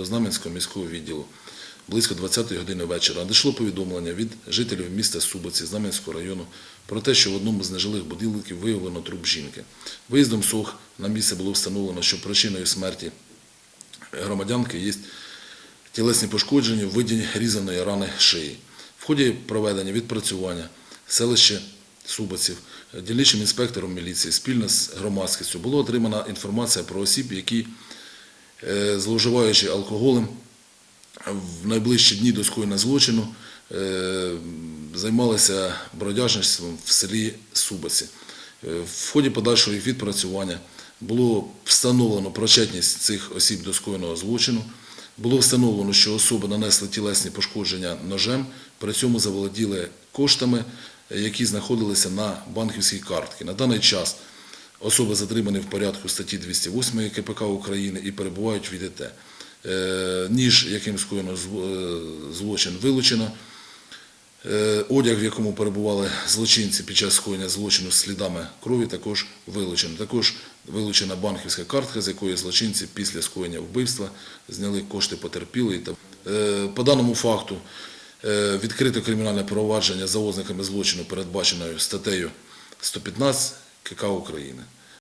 до Знам'янського міського відділу близько 20-ї години вечора надійшло повідомлення від жителів міста Субоці Знам'янського району про те, що в одному з нежилих будинків виявлено труп жінки. Виїздом СОГ на місце було встановлено, що причиною смерті громадянки є тілесні пошкодження в виді різаної рани шиї. В ході проведення відпрацювання селище Субоців дільничним інспектором міліції спільно з громадськістю було отримана інформація про осіб, які, зловживаючи алкоголем, в найближчі дні до скоєння злочину е, займалися бродяжництвом в селі Субоці. Е, В ході подальшого їх відпрацювання було встановлено причетність цих осіб до скоєного злочину. Було встановлено, що особи нанесли тілесні пошкодження ножем, при цьому заволоділи коштами, е, які знаходилися на банківській картці. На даний час особи затримані в порядку статті 208 КПК України і перебувають в ІДТ. Е, Ніж, яким скоєно е, злочин, вилучено. Е, Одяг, в якому перебували злочинці під час скоєння злочину з слідами крові, також вилучено. Також вилучена банківська картка, з якої злочинці після скоєння вбивства зняли кошти потерпілої. По даному факту е, відкрито кримінальне провадження за ознаками злочину, передбаченою статтею 115 КК України.